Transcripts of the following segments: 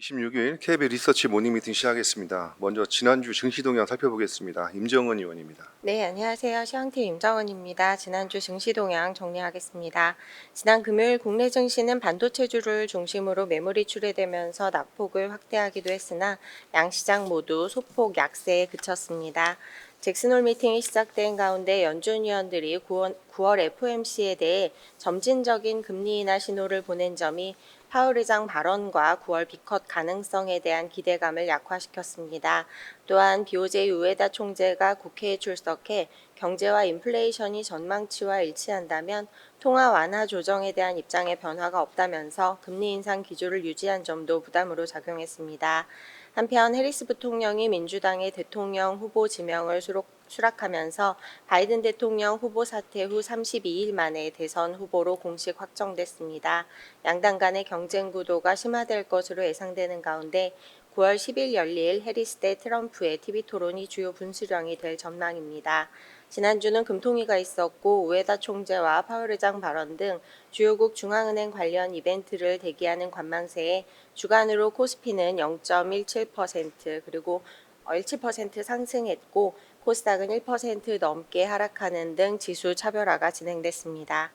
26일 KB 리서치 모닝 미팅 시작하겠습니다. 먼저 지난주 증시 동향 살펴보겠습니다. 임정은 의원입니다. 네, 안녕하세요. 시황팀 임정원입니다. 지난주 증시 동향 정리하겠습니다. 지난 금요일 국내 증시는 반도체주를 중심으로 매물이 출회되면서 낙폭을 확대하기도 했으나 양시장 모두 소폭 약세에 그쳤습니다. 잭슨홀 미팅이 시작된 가운데 연준 위원들이 9월, 9월 FOMC에 대해 점진적인 금리 인하 신호를 보낸 점이 파월 의장 발언과 9월 비컷 가능성에 대한 기대감을 약화시켰습니다. 또한 BOJ 우에다 총재가 국회에 출석해 경제와 인플레이션이 전망치와 일치한다면 통화 완화 조정에 대한 입장의 변화가 없다면서 금리 인상 기조를 유지한 점도 부담으로 작용했습니다. 한편 해리스 부통령이 민주당의 대통령 후보 지명을 수록, 수락하면서 바이든 대통령 후보 사퇴 후 32일 만에 대선 후보로 공식 확정됐습니다. 양당 간의 경쟁 구도가 심화될 것으로 예상되는 가운데 9월 10일 열릴 해리스 대 트럼프의 TV 토론이 주요 분수령이 될 전망입니다. 지난주는 금통위가 있었고 우에다 총재와 파월 의장 발언 등 주요국 중앙은행 관련 이벤트를 대기하는 관망세에 주간으로 코스피는 0.17% 그리고 17% 상승했고 코스닥은 1% 넘게 하락하는 등 지수 차별화가 진행됐습니다.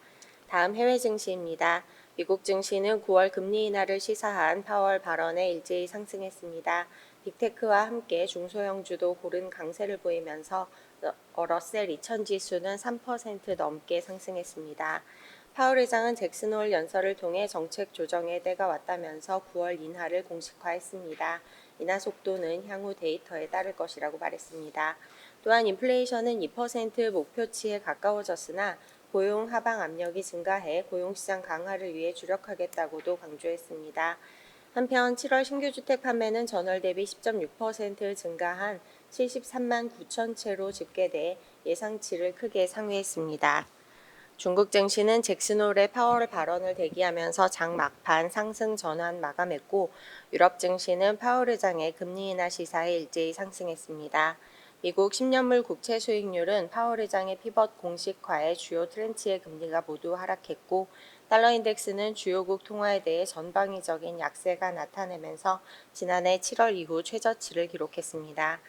다음 해외 증시입니다. 미국 증시는 9월 금리 인하를 시사한 파월 발언에 일제히 상승했습니다. 빅테크와 함께 중소형주도 고른 강세를 보이면서 어, 러셀 2000 지수는 3% 넘게 상승했습니다. 파월 의장은 잭슨홀 연설을 통해 정책 조정의 때가 왔다면서 9월 인하를 공식화했습니다. 인하 속도는 향후 데이터에 따를 것이라고 말했습니다. 또한 인플레이션은 2% 목표치에 가까워졌으나 고용 하방 압력이 증가해 고용시장 강화를 위해 주력하겠다고도 강조했습니다. 한편 7월 신규 주택 판매는 전월 대비 10.6% 증가한 73만 9천 채로 집계돼 예상치를 크게 상회했습니다. 중국 증시는 잭슨홀의 파월 발언을 대기하면서 장 막판 상승 전환 마감했고 유럽 증시는 파월 의장의 금리 인하 시사에 일제히 상승했습니다. 미국 10년물 국채 수익률은 파월 의장의 피벗 공식화에 주요 트렌치의 금리가 모두 하락했고 달러 인덱스는 주요국 통화에 대해 전방위적인 약세가 나타내면서 지난해 7월 이후 최저치를 기록했습니다.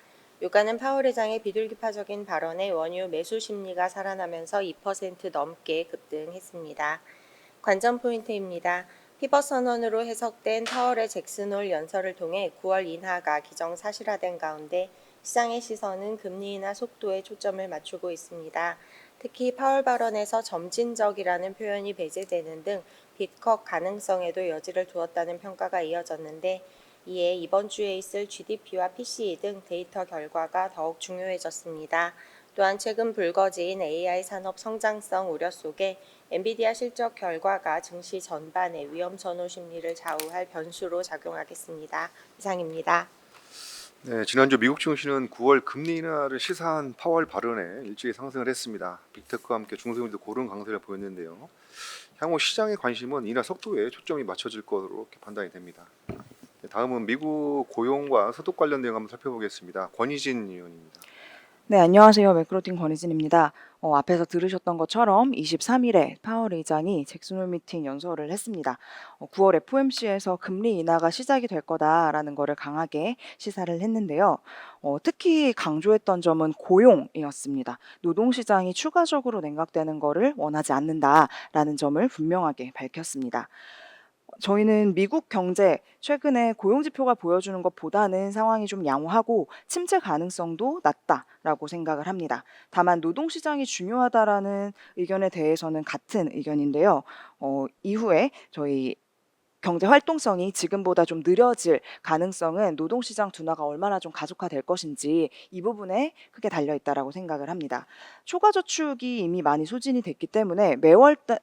유가는 파월 의장의 비둘기파적인 발언에 원유 매수 심리가 살아나면서 2% 넘게 급등했습니다. 관전 포인트입니다. 피벗 선언으로 해석된 파월의 잭슨홀 연설을 통해 9월 인하가 기정사실화된 가운데 시장의 시선은 금리 인하 속도에 초점을 맞추고 있습니다. 특히 파월 발언에서 점진적이라는 표현이 배제되는 등 빅컷 가능성에도 여지를 두었다는 평가가 이어졌는데 이에 이번 주에 있을 GDP와 PCE 등 데이터 결과가 더욱 중요해졌습니다. 또한 최근 불거진 AI 산업 성장성 우려 속에 엔비디아 실적 결과가 증시 전반의 위험 전후 심리를 좌우할 변수로 작용하겠습니다. 이상입니다. 네, 지난주 미국 증시는 9월 금리 인하를 시사한 파월 발언에 일제히 상승을 했습니다. 빅테크와 함께 중소형도 고른 강세를 보였는데요. 향후 시장의 관심은 인하 속도에 초점이 맞춰질 것으로 판단이 됩니다. 네, 다음은 미국 고용과 소득 관련 내용 한번 살펴보겠습니다. 권희진 의원입니다. 네, 안녕하세요. 매크로틴 권희진입니다. 어, 앞에서 들으셨던 것처럼 23일에 파월 의장이 잭슨홀 미팅 연설을 했습니다. 어, 9월 FOMC에서 금리 인하가 시작이 될 거다라는 거를 강하게 시사를 했는데요. 어, 특히 강조했던 점은 고용이었습니다. 노동시장이 추가적으로 냉각되는 거를 원하지 않는다라는 점을 분명하게 밝혔습니다. 저희는 미국 경제 최근에 고용 지표가 보여주는 것보다는 상황이 좀 양호하고 침체 가능성도 낮다라고 생각을 합니다. 다만 노동 시장이 중요하다라는 의견에 대해서는 같은 의견인데요. 어, 이후에 저희 경제 활동성이 지금보다 좀 느려질 가능성은 노동 시장 둔화가 얼마나 좀 가속화될 것인지 이 부분에 크게 달려 있다라고 생각을 합니다. 초과 저축이 이미 많이 소진이 됐기 때문에 매월 따-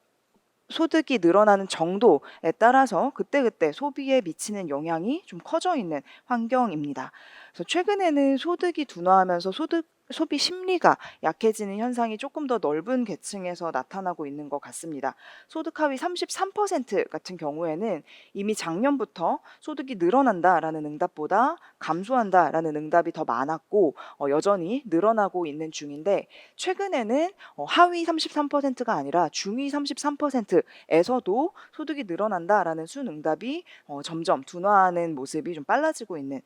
소득이 늘어나는 정도에 따라서 그때그때 소비에 미치는 영향이 좀 커져 있는 환경입니다. 그래서 최근에는 소득이 둔화하면서 소득 소비 심리가 약해지는 현상이 조금 더 넓은 계층에서 나타나고 있는 것 같습니다. 소득 하위 33% 같은 경우에는 이미 작년부터 소득이 늘어난다라는 응답보다 감소한다라는 응답이 더 많았고 어, 여전히 늘어나고 있는 중인데 최근에는 어, 하위 33%가 아니라 중위 33%에서도 소득이 늘어난다라는 순응답이 어, 점점 둔화하는 모습이 좀 빨라지고 있는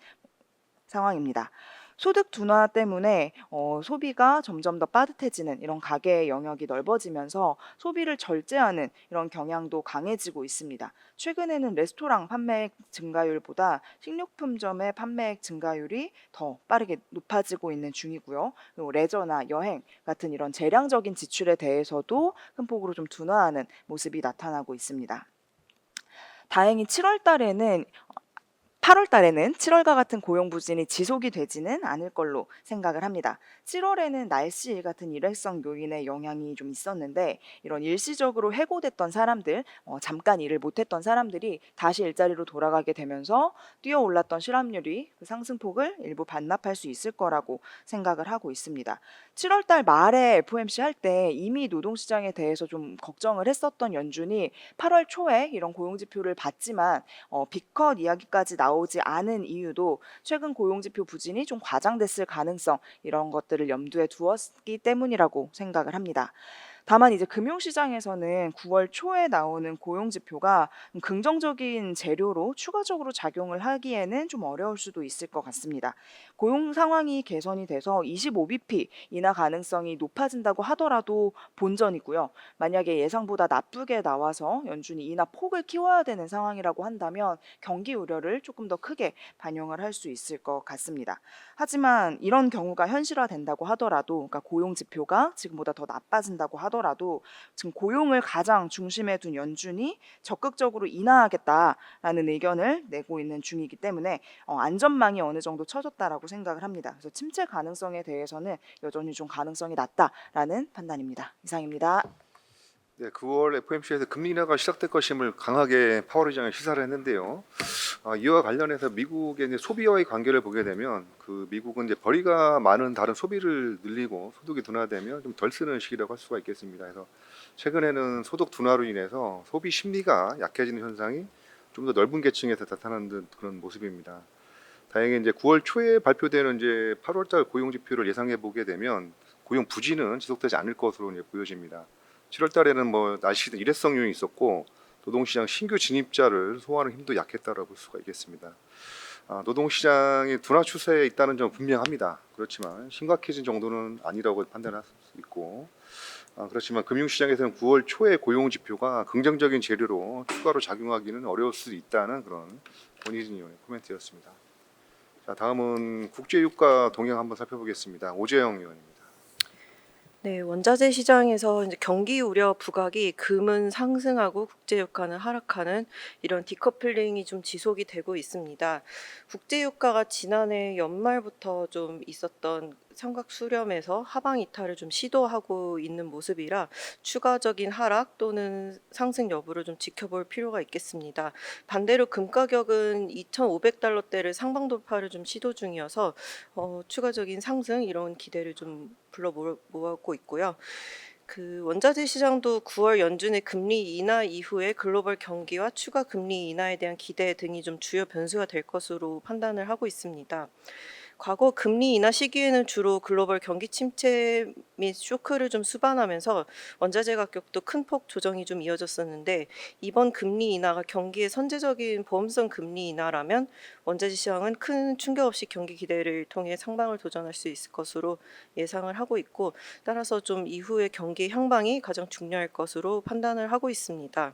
상황입니다. 소득 둔화 때문에 어, 소비가 점점 더 빠듯해지는 이런 가계의 영역이 넓어지면서 소비를 절제하는 이런 경향도 강해지고 있습니다. 최근에는 레스토랑 판매액 증가율보다 식료품점의 판매액 증가율이 더 빠르게 높아지고 있는 중이고요. 그리고 레저나 여행 같은 이런 재량적인 지출에 대해서도 큰 폭으로 좀 둔화하는 모습이 나타나고 있습니다. 다행히 7월 달에는 8월 달에는 7월과 같은 고용 부진이 지속이 되지는 않을 걸로 생각을 합니다. 7월에는 날씨 같은 일회성 요인의 영향이 좀 있었는데 이런 일시적으로 해고됐던 사람들, 어, 잠깐 일을 못했던 사람들이 다시 일자리로 돌아가게 되면서 뛰어올랐던 실업률이 그 상승폭을 일부 반납할 수 있을 거라고 생각을 하고 있습니다. 7월 달 말에 FOMC 할 때 이미 노동시장에 대해서 좀 걱정을 했었던 연준이 8월 초에 이런 고용 지표를 봤지만 어, 빅컷 이야기까지 나오 지 않은 이유도 최근 고용 지표 부진이 좀 과장됐을 가능성 이런 것들을 염두에 두었기 때문이라고 생각을 합니다. 다만 이제 금융시장에서는 9월 초에 나오는 고용 지표가 긍정적인 재료로 추가적으로 작용을 하기에는 좀 어려울 수도 있을 것 같습니다. 고용 상황이 개선이 돼서 25bp 인하 가능성이 높아진다고 하더라도 본전이고요. 만약에 예상보다 나쁘게 나와서 연준이 인하 폭을 키워야 되는 상황이라고 한다면 경기 우려를 조금 더 크게 반영을 할 수 있을 것 같습니다. 하지만 이런 경우가 현실화된다고 하더라도 그러니까 고용 지표가 지금보다 더 나빠진다고 하더라도 지금 고용을 가장 중심에 둔 연준이 적극적으로 인하하겠다라는 의견을 내고 있는 중이기 때문에 어, 안전망이 어느 정도 쳐졌다라고 생각을 합니다. 그래서 침체 가능성에 대해서는 여전히 좀 가능성이 낮다라는 판단입니다. 이상입니다. 네, 9월 FOMC에서 금리 인하가 시작될 것임을 강하게 파월 의장이 시사를 했는데요. 아, 이와 관련해서 미국의 이제 소비와의 관계를 보게 되면 그 미국은 이제 벌이가 많은 다른 소비를 늘리고 소득이 둔화되면 좀 덜 쓰는 시기라고 할 수가 있겠습니다. 그래서 최근에는 소득 둔화로 인해서 소비 심리가 약해지는 현상이 좀 더 넓은 계층에서 나타나는 듯 그런 모습입니다. 다행히 이제 9월 초에 발표되는 이제 8월달 고용 지표를 예상해 보게 되면 고용 부진은 지속되지 않을 것으로 이제 보여집니다. 7월 달에는 뭐 날씨 등 일회성 요인이 있었고 노동시장 신규 진입자를 소화하는 힘도 약했다라고 볼 수가 있겠습니다. 아, 노동시장이 둔화 추세에 있다는 점 분명합니다. 그렇지만 심각해진 정도는 아니라고 판단할 수 있고 아, 그렇지만 금융시장에서는 9월 초에 고용 지표가 긍정적인 재료로 추가로 작용하기는 어려울 수 있다는 그런 본인 의원의 코멘트였습니다. 자 다음은 국제유가 동향 한번 살펴보겠습니다. 오재영 의원입니다. 네, 원자재 시장에서 이제 경기 우려 부각이 금은 상승하고 국제유가는 하락하는 이런 디커플링이 좀 지속이 되고 있습니다. 국제유가가 지난해 연말부터 좀 있었던 삼각 수렴에서 하방 이탈을 좀 시도하고 있는 모습이라 추가적인 하락 또는 상승 여부를 좀 지켜볼 필요가 있겠습니다. 반대로 금 가격은 2,500달러대를 상방 돌파를 좀 시도 중이어서 어, 추가적인 상승 이런 기대를 좀 불러 모았고 있고요. 그 원자재 시장도 9월 연준의 금리 인하 이후에 글로벌 경기와 추가 금리 인하에 대한 기대 등이 좀 주요 변수가 될 것으로 판단을 하고 있습니다. 과거 금리 인하 시기에는 주로 글로벌 경기 침체 및 쇼크를 좀 수반하면서 원자재 가격도 큰 폭 조정이 좀 이어졌었는데 이번 금리 인하가 경기의 선제적인 보험성 금리 인하라면 원자재 시장은 큰 충격 없이 경기 기대를 통해 상방을 도전할 수 있을 것으로 예상을 하고 있고 따라서 좀 이후의 경기 향방이 가장 중요할 것으로 판단을 하고 있습니다.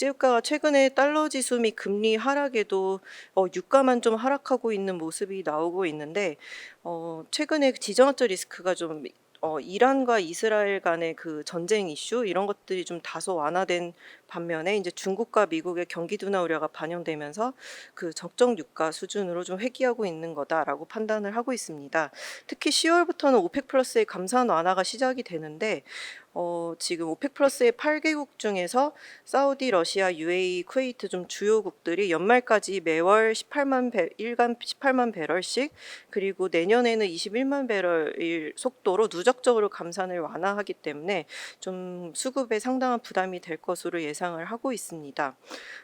국제유가가 최근에 달러 지수 및 금리 하락에도 어, 유가만 좀 하락하고 있는 모습이 나오고 있는데 어, 최근에 지정학적 리스크가 좀 어, 이란과 이스라엘 간의 그 전쟁 이슈 이런 것들이 좀 다소 완화된 반면에 이제 중국과 미국의 경기 둔화 우려가 반영되면서 그 적정 유가 수준으로 좀 회귀하고 있는 거다라고 판단을 하고 있습니다. 특히 10월부터는 오펙 플러스의 감산 완화가 시작이 되는데 어, 지금 오펙 플러스의 8개국 중에서 사우디, 러시아, UAE, 쿠웨이트 좀 주요국들이 연말까지 매월 18만 배, 일간 18만 배럴씩 그리고 내년에는 21만 배럴일 속도로 누적적으로 감산을 완화하기 때문에 좀 수급에 상당한 부담이 될 것으로 예상을 하고 있습니다.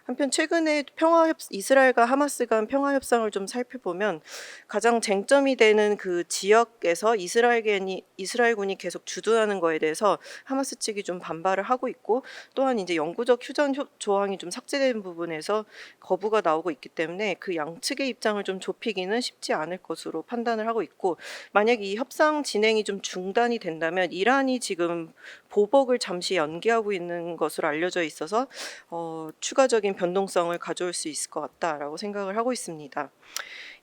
한편 최근에 평화 협 이스라엘과 하마스 간 평화 협상을 좀 살펴보면 가장 쟁점이 되는 그 지역에서 이스라엘군이 이스라엘군이 계속 주둔하는 거에 대해서 하마스 측이 좀 반발을 하고 있고 또한 이제 영구적 휴전 협- 조항이 좀 삭제된 부분에서 거부가 나오고 있기 때문에 그 양측의 입장을 좀 좁히기는 쉽지 않을 것으로 판단을 하고 있고 만약 이 협상 진행이 좀 중단이 된다면 이란이 지금 보복을 잠시 연기하고 있는 것으로 알려져 있어서 어, 추가적인 변동성을 가져올 수 있을 것 같다라고 생각을 하고 있습니다.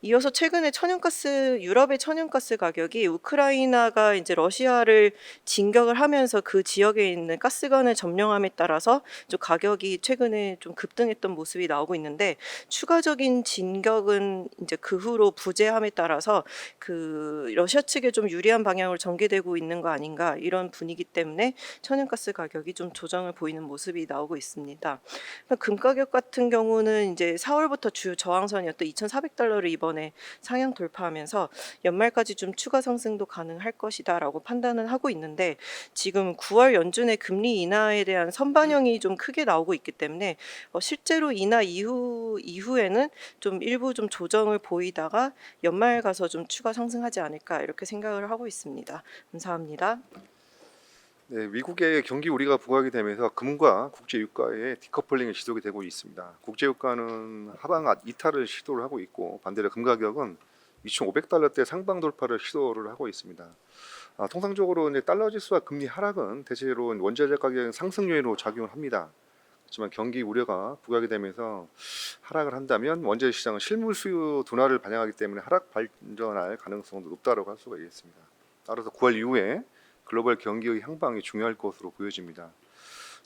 이어서 최근에 천연가스 유럽의 천연가스 가격이 우크라이나가 이제 러시아를 진격을 하면서 그 지역에 있는 가스관을 점령함에 따라서 좀 가격이 최근에 좀 급등했던 모습이 나오고 있는데 추가적인 진격은 이제 그 후로 부재함에 따라서 그 러시아 측에 좀 유리한 방향으로 전개되고 있는 거 아닌가 이런 분위기 때문에 천연가스 가격이 좀 조정을 보이는 모습이 나오고 있습니다. 금 가격 같은 경우는 이제 4월부터 주 저항선이었던 2,400달러를 이번 에 상향 돌파하면서 연말까지 좀 추가 상승도 가능할 것이다라고 판단은 하고 있는데 지금 9월 연준의 금리 인하에 대한 선반영이 좀 크게 나오고 있기 때문에 어, 실제로 인하 이후 이후에는 좀 일부 좀 조정을 보이다가 연말 가서 좀 추가 상승하지 않을까 이렇게 생각을 하고 있습니다. 감사합니다. 네, 미국의 경기 우리가 부각이 되면서 금과 국제 유가의 디커플링이 지속이 되고 있습니다. 국제 유가는 하방 아- 이탈을 시도를 하고 있고 반대로 금 가격은 2,500달러대 상방 돌파를 시도를 하고 있습니다. 아, 통상적으로 이제 달러 지수와 금리 하락은 대체로 원자재 가격 상승 요인으로 작용을 합니다. 하지만 경기 우려가 부각이 되면서 하락을 한다면 원자재 시장은 실물 수요 둔화를 반영하기 때문에 하락 발전할 가능성도 높다고 할 수가 있겠습니다. 따라서 9월 이후에 글로벌 경기의 향방이 중요할 것으로 보여집니다.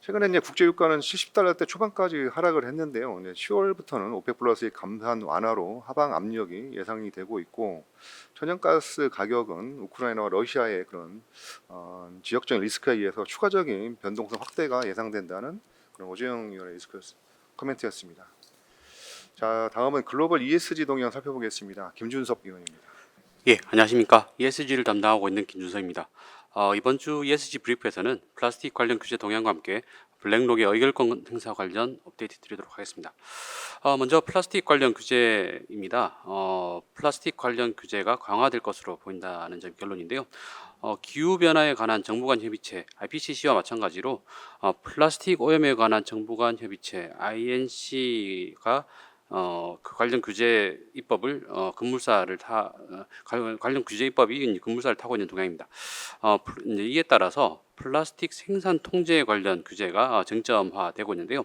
최근에 이제 국제 유가는 70달러 대 초반까지 하락을 했는데요. 이제 10월부터는 오펙 플러스의 감산 완화로 하방 압력이 예상이 되고 있고 천연가스 가격은 우크라이나와 러시아의 그런 어, 지역적인 리스크에 의해서 추가적인 변동성 확대가 예상된다는 그런 오재영 리스크 코멘트였습니다. 자, 다음은 글로벌 ESG 동향 살펴보겠습니다. 김준섭 위원입니다. 예, 안녕하십니까. ESG를 담당하고 있는 김준서입니다. 어, 이번 주 ESG 브리프에서는 플라스틱 관련 규제 동향과 함께 블랙록의 의결권 행사 관련 업데이트 드리도록 하겠습니다. 어, 먼저 플라스틱 관련 규제입니다. 어, 플라스틱 관련 규제가 강화될 것으로 보인다는 점 결론인데요. 어, 기후 변화에 관한 정부 간 협의체 IPCC와 마찬가지로 어, 플라스틱 오염에 관한 정부 간 협의체 INC가 어, 그 관련 규제 입법을 어, 급물살을 타 어, 관- 관련 규제 입법이 급물살을 타고 있는 동향입니다. 어, 이에 따라서 플라스틱 생산 통제 관련 규제가 어, 쟁점화되고 있는데요.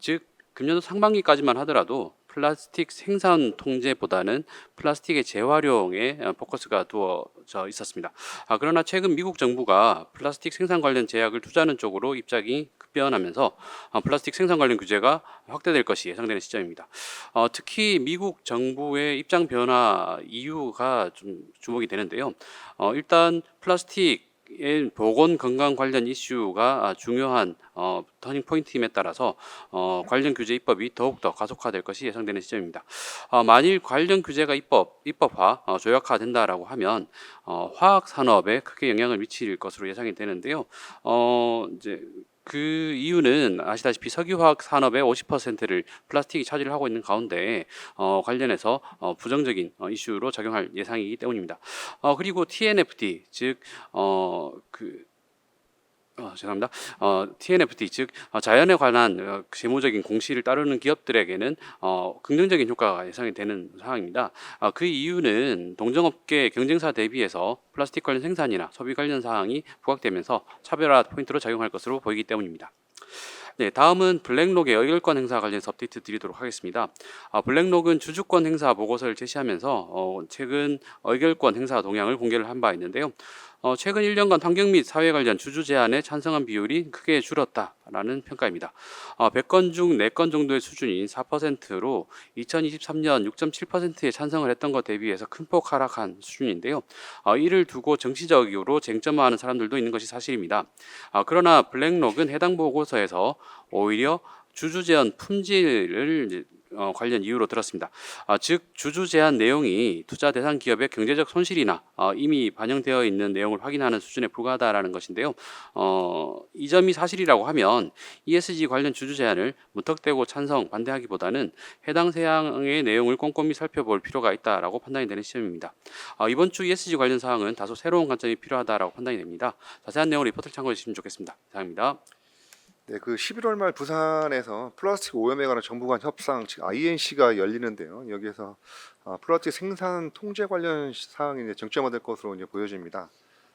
즉 금년도 상반기까지만 하더라도 플라스틱 생산 통제보다는 플라스틱의 재활용에 어, 포커스가 두어져 있었습니다. 아, 그러나 최근 미국 정부가 플라스틱 생산 관련 제약을 투자하는 쪽으로 입장이 급변하면서 어, 플라스틱 생산 관련 규제가 확대될 것이 예상되는 시점입니다. 어, 특히 미국 정부의 입장 변화 이유가 좀 주목이 되는데요. 어, 일단 플라스틱 의 보건 건강 관련 이슈가 아, 중요한 어, 터닝 포인트임에 따라서 어, 관련 규제 입법이 더욱 더 가속화될 것이 예상되는 시점입니다. 어, 만일 관련 규제가 입법 입법화 어, 조약화된다라고 하면 어, 화학 산업에 크게 영향을 미칠 것으로 예상이 되는데요. 어, 이제 그 이유는 아시다시피 석유화학 산업의 50%를 플라스틱이 차지를 하고 있는 가운데 어, 관련해서 어, 부정적인 어, 이슈로 작용할 예상이기 때문입니다. 어, 그리고 TNFD 즉 어 그 어, 죄송합니다. 어, TNFD 즉 어, 자연에 관한 어, 재무적인 공시를 따르는 기업들에게는 어, 긍정적인 효과가 예상이 되는 상황입니다. 아, 그 이유는 동종업계 경쟁사 대비해서 플라스틱 관련 생산이나 소비 관련 사항이 부각되면서 차별화 포인트로 작용할 것으로 보이기 때문입니다. 네, 다음은 블랙록의 의결권 행사 관련해서 업데이트 드리도록 하겠습니다. 아, 블랙록은 주주권 행사 보고서를 제시하면서 어, 최근 의결권 행사 동향을 공개를 한 바 있는데요. 어, 최근 1년간 환경 및 사회 관련 주주 제안에 찬성한 비율이 크게 줄었다라고 있다라는 평가입니다. 어, 100건 중 4건 정도의 수준인 4%로 2023년 6.7%에 찬성을 했던 것 대비해서 큰 폭 하락한 수준인데요. 어, 이를 두고 정치적으로 쟁점화하는 사람들도 있는 것이 사실입니다. 아, 그러나 블랙록은 해당 보고서에서 오히려 주주 제한 품질을 어, 관련 이유로 들었습니다. 아, 즉 주주 제한 내용이 투자 대상 기업의 경제적 손실이나 어, 이미 반영되어 있는 내용을 확인하는 수준에 불과하다라는 것인데요. 어, 이 점이 사실이라고 하면 ESG 관련 주주 제한을 무턱대고 찬성 반대하기보다는 해당 사항의 내용을 꼼꼼히 살펴볼 필요가 있다라고 판단이 되는 시점입니다. 어, 이번 주 ESG 관련 사항은 다소 새로운 관점이 필요하다라고 판단이 됩니다. 자세한 내용을 리포트를 참고해 주시면 좋겠습니다. 이상입니다. 네, 그 11월 말 부산에서 플라스틱 오염에 관한 정부 간 협상 즉 INC가 열리는데요. 여기에서 아, 플라스틱 생산 통제 관련 사항이 이제 정점화될 것으로 이제 보여집니다.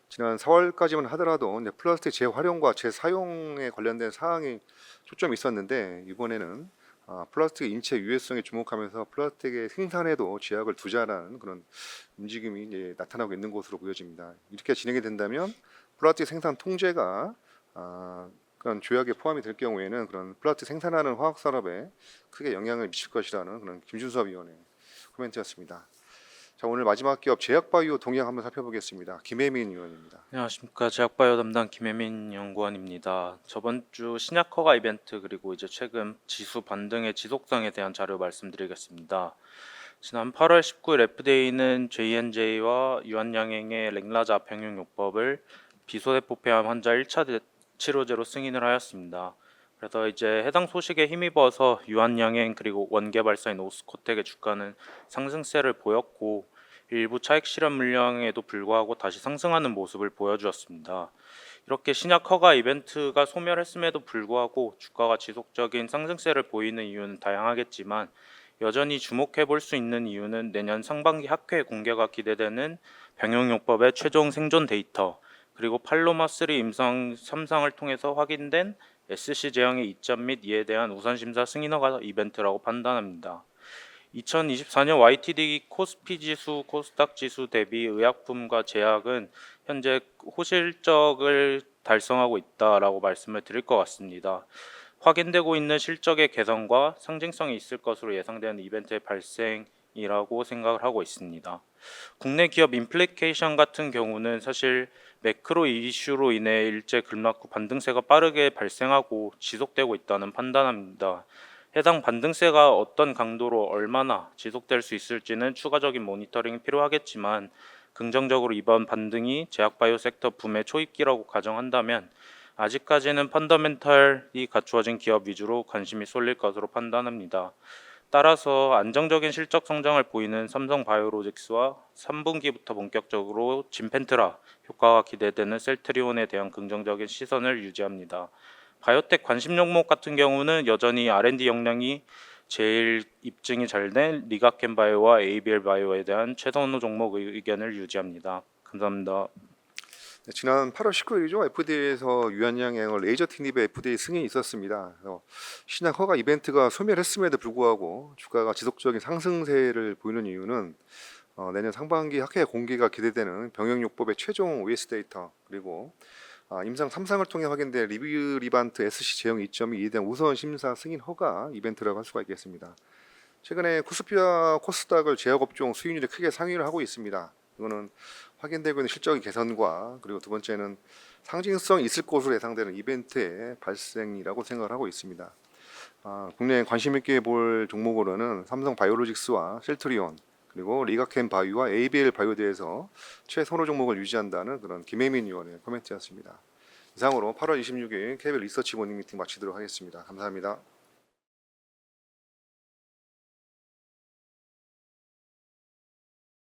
지난 4월까지만 하더라도 이제 플라스틱 재활용과 재사용에 관련된 사항이 초점이 있었는데 이번에는 아, 플라스틱 인체 유해성에 주목하면서 플라스틱의 생산에도 제약을 두자라는 그런 움직임이 이제 나타나고 있는 것으로 보여집니다. 이렇게 진행이 된다면 플라스틱 생산 통제가 아, 그런 조약에 포함이 될 경우에는 그런 플라스틱 생산하는 화학 산업에 크게 영향을 미칠 것이라는 그런 김준섭 위원의 코멘트였습니다. 자 오늘 마지막 기업 제약바이오 동향 한번 살펴보겠습니다. 김혜민 위원입니다. 안녕하십니까 제약바이오 담당 김혜민 연구원입니다. 저번 주 신약 허가 이벤트 그리고 이제 최근 지수 반등의 지속성에 대한 자료 말씀드리겠습니다. 지난 8월 19일 FDA는 J&J와 유한양행의 랭라자 병용요법을 비소대포폐암 환자 1차 치료제로 승인을 하였습니다. 그래서 이제 해당 소식에 힘입어서 유한양행 그리고 원개발사인 오스코텍의 주가는 상승세를 보였고 일부 차익 실현 물량에도 불구하고 다시 상승하는 모습을 보여주었습니다. 이렇게 신약 허가 이벤트가 소멸했음에도 불구하고 주가가 지속적인 상승세를 보이는 이유는 다양하겠지만 여전히 주목해 볼 수 있는 이유는 내년 상반기 학회 공개가 기대되는 병용요법의 최종 생존 데이터 그리고 팔로마 3 임상 3상을 통해서 확인된 SC 제형의 이점 및 이에 대한 우선 심사 승인 허가 이벤트라고 판단합니다. 2024년 YTD 코스피 지수, 코스닥 지수 대비 의약품과 제약은 현재 호실적을 달성하고 있다라고 말씀을 드릴 것 같습니다. 확인되고 있는 실적의 개선과 상징성이 있을 것으로 예상되는 이벤트의 발생이라고 생각을 하고 있습니다. 국내 기업 인플리케이션 같은 경우는 사실 매크로 이슈로 인해 일제 급락 후 반등세가 빠르게 발생하고 지속되고 있다는 판단합니다. 해당 반등세가 어떤 강도로 얼마나 지속될 수 있을지는 추가적인 모니터링이 필요하겠지만 긍정적으로 이번 반등이 제약바이오 섹터 붐의 초입기라고 가정한다면 아직까지는 펀더멘털이 갖추어진 기업 위주로 관심이 쏠릴 것으로 판단합니다. 따라서 안정적인 실적 성장을 보이는 삼성바이오로직스와 3분기부터 본격적으로 진펜트라 효과가 기대되는 셀트리온에 대한 긍정적인 시선을 유지합니다. 바이오텍 관심 종목 같은 경우는 여전히 R&D 역량이 제일 입증이 잘 된 리가켄 바이오와 ABL 바이오에 대한 최선호 종목 의견을 유지합니다. 감사합니다. 네, 지난 8월 19일이죠. FDA에서 유한양행을 레이저 티닙의 FDA 승인이 있었습니다. 신약 허가 이벤트가 소멸했음에도 불구하고 주가가 지속적인 상승세를 보이는 이유는 어, 내년 상반기 학회 공개가 기대되는 병역요법의 최종 OS 데이터 그리고 아, 임상 3상을 통해 확인된 리뷰 리반트 SC 제형 이점이 이에 대한 우선 심사 승인 허가 이벤트라고 할 수가 있겠습니다. 최근에 코스피와 코스닥을 제약업종 수익률이 크게 상위를 하고 있습니다. 이거는 확인되고 있는 실적의 개선과 그리고 두 번째는 상징성이 있을 것으로 예상되는 이벤트의 발생이라고 생각을 하고 있습니다. 아, 국내에 관심 있게 볼 종목으로는 삼성 바이오로직스와 셀트리온 그리고 리가켄 바이오와 ABL 바이오대에서 최선호 종목을 유지한다는 그런 김혜민 의원의 코멘트였습니다. 이상으로 8월 26일 KBL 리서치 모닝 미팅 마치도록 하겠습니다. 감사합니다.